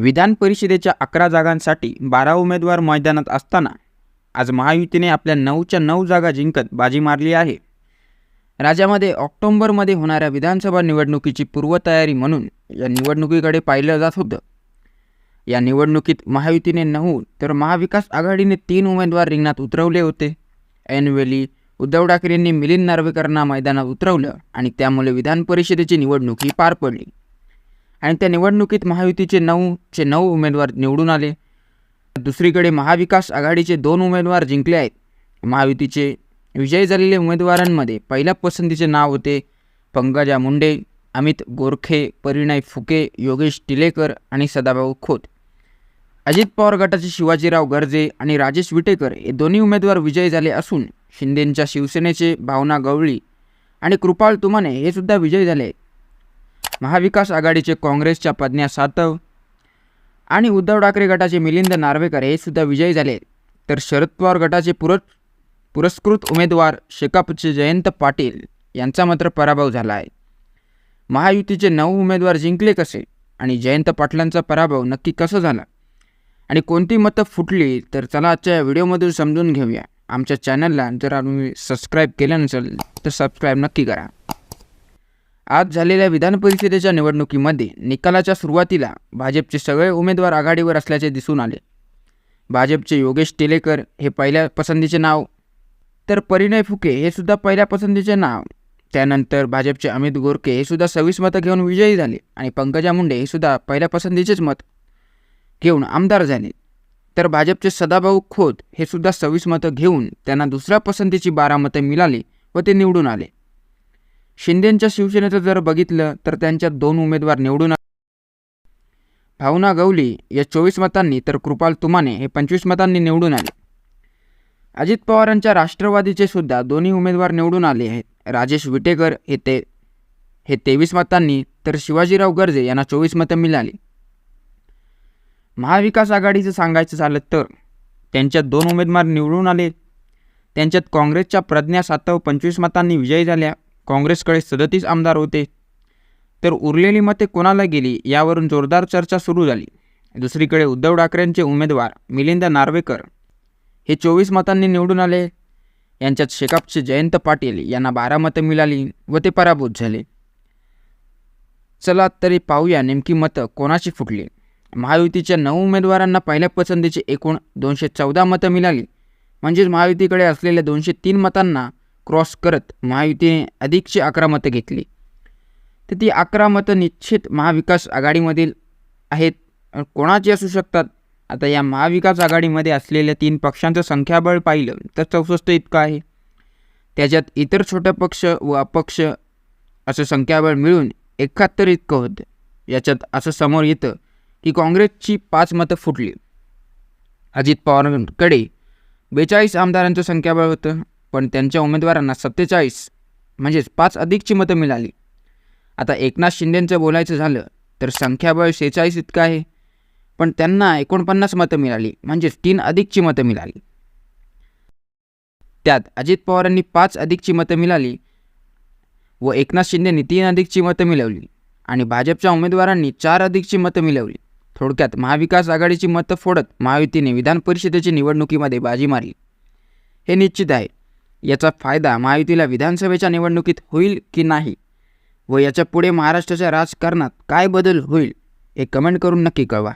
विधान परिषदेच्या अकरा जागांसाठी बारा उमेदवार मैदानात असताना आज महायुतीने आपल्या नऊच्या नऊ जागा जिंकत बाजी मारली आहे. राज्यामध्ये ऑक्टोंबरमध्ये होणाऱ्या विधानसभा निवडणुकीची पूर्वतयारी म्हणून या निवडणुकीकडे पाहिलं जात होतं. या निवडणुकीत महायुतीने नऊ तर महाविकास आघाडीने तीन उमेदवार रिंगणात उतरवले होते. ऐनवेळी उद्धव ठाकरेंनी मिलिंद नार्वेकरांना मैदानात उतरवलं आणि त्यामुळे विधान परिषदेची निवडणूक ही पार पडली. आणि त्या निवडणुकीत महायुतीचे नऊचे नऊ उमेदवार निवडून आले. दुसरीकडे महाविकास आघाडीचे दोन उमेदवार जिंकले आहेत. महायुतीचे विजयी झालेल्या उमेदवारांमध्ये पहिल्या पसंतीचे नाव होते पंकजा मुंडे अमित गोरखे परिणय फुके योगेश टिलेकर आणि सदाभाऊ खोत. अजित पवार गटाचे शिवाजीराव गर्जे आणि राजेश विटेकर हे दोन्ही उमेदवार विजयी झाले असून शिंदेंच्या शिवसेनेचे भावना गवळी आणि कृपाळ तुमाने हे सुद्धा विजयी झाले आहेत. महाविकास आघाडीचे काँग्रेसच्या प्रज्ञा सातव आणि उद्धव ठाकरे गटाचे मिलिंद नार्वेकर हे सुद्धा विजयी झाले. तर शरद पवार गटाचे पुर पुरस्कृत उमेदवार शेकापचे जयंत पाटील यांचा मात्र पराभव झाला आहे महायुतीचे नऊ उमेदवार जिंकले कसे? आणि जयंत पाटलांचा पराभव नक्की कसा झाला? आणि कोणती मतं फुटली? तर चला आजच्या या व्हिडिओमधून समजून घेऊया. आमच्या चॅनलला जर तुम्ही सबस्क्राईब केलं नसेल तर सबस्क्राईब नक्की करा. आज झालेल्या विधान परिषदेच्या निवडणुकीमध्ये निकालाच्या सुरुवातीला भाजपचे सगळे उमेदवार आघाडीवर असल्याचे दिसून आले. भाजपचे योगेश टेलेकर हे पहिल्या पसंतीचे नाव. तर परिणय फुके हे सुद्धा पहिल्या पसंतीचे नाव. त्यानंतर भाजपचे अमित गोरके हे सुद्धा सव्वीस मतं घेऊन विजयी झाले आणि पंकजा मुंडे हे सुद्धा पहिल्या पसंतीचेच मत घेऊन आमदार झाले. तर भाजपचे सदाभाऊ खोत हे सुद्धा सव्वीस मतं घेऊन त्यांना दुसऱ्या पसंतीची बारा मतं मिळाली व ते निवडून आले. शिंदेंच्या शिवसेनेचं जर बघितलं तर त्यांच्यात दोन उमेदवार निवडून आले. भावना गवली या चोवीस मतांनी तर कृपाल तुमाने हे पंचवीस मतांनी निवडून आले. अजित पवारांच्या राष्ट्रवादीचे सुद्धा दोन्ही उमेदवार निवडून आले आहेत. राजेश विटेकर हे ते हे तेवीस मतांनी तर शिवाजीराव गर्जे यांना चोवीस मतं मिळाली. महाविकास आघाडीचं सांगायचं झालं तर त्यांच्यात दोन उमेदवार निवडून आले. त्यांच्यात काँग्रेसच्या प्रज्ञा सातव पंचवीस मतांनी विजयी झाल्या. काँग्रेसकडे सदतीस आमदार होते. तर उरलेली मते कोणाला गेली यावरून जोरदार चर्चा सुरू झाली. दुसरीकडे उद्धव ठाकरेंचे उमेदवार मिलिंद नार्वेकर हे चोवीस मतांनी निवडून आले. यांच्यात शेकापचे जयंत पाटील यांना बारा मतं मिळाली व ते पराभूत झाले. चला तरी पाहूया नेमकी मतं कोणाची फुटली. महायुतीच्या नऊ उमेदवारांना पहिल्या पसंतीची एकूण दोनशे चौदा मतं मिळाली. म्हणजेच महायुतीकडे असलेल्या दोनशे तीन मतांना क्रॉस करत महायुतीने अधिकची अकरा मतं घेतली. तर ती अकरा मतं निश्चित महाविकास आघाडीमधील आहेत. कोणाची असू शकतात? आता या महाविकास आघाडीमध्ये असलेल्या तीन पक्षांचं संख्याबळ पाहिलं तर चौसष्ट इतकं आहे. त्याच्यात इतर छोटे पक्ष व अपक्ष असं संख्याबळ मिळून एकाहत्तर इतकं होतं. याच्यात असं समोर येतं की काँग्रेसची पाच मतं फुटली. अजित पवारांकडे बेचाळीस आमदारांचं संख्याबळ होतं. पण त्यांच्या उमेदवारांना सत्तेचाळीस म्हणजेच पाच अधिकची मतं मिळाली. आता एकनाथ शिंदेंचं बोलायचं झालं तर संख्याबळ शेहेचाळीस इतकं आहे. पण त्यांना एकोणपन्नास मतं मिळाली म्हणजेच तीन अधिकची मतं मिळाली. त्यात अजित पवारांनी पाच अधिकची मतं मिळाली व एकनाथ शिंदेंनी तीन अधिकची मतं मिळवली आणि भाजपच्या उमेदवारांनी चार अधिकची मतं मिळवली. थोडक्यात महाविकास आघाडीची मतं फोडत महायुतीने विधान परिषदेची निवडणुकीमध्ये बाजी मारली. हे निश्चित आहे. याचा फायदा महायुतीला विधानसभेच्या निवडणुकीत होईल की नाही व याच्यापुढे महाराष्ट्राच्या राजकारणात काय बदल होईल हे कमेंट करून नक्की कळवा.